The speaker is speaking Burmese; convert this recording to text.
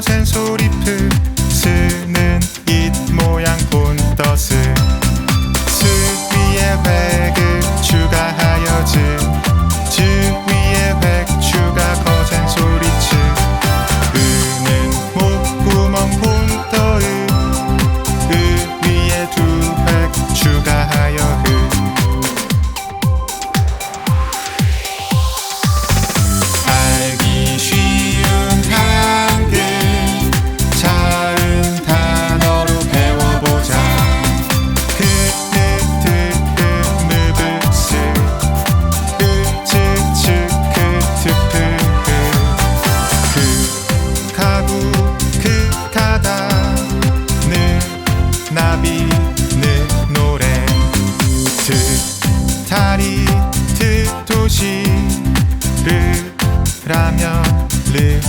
센 소리 풀. ramion, les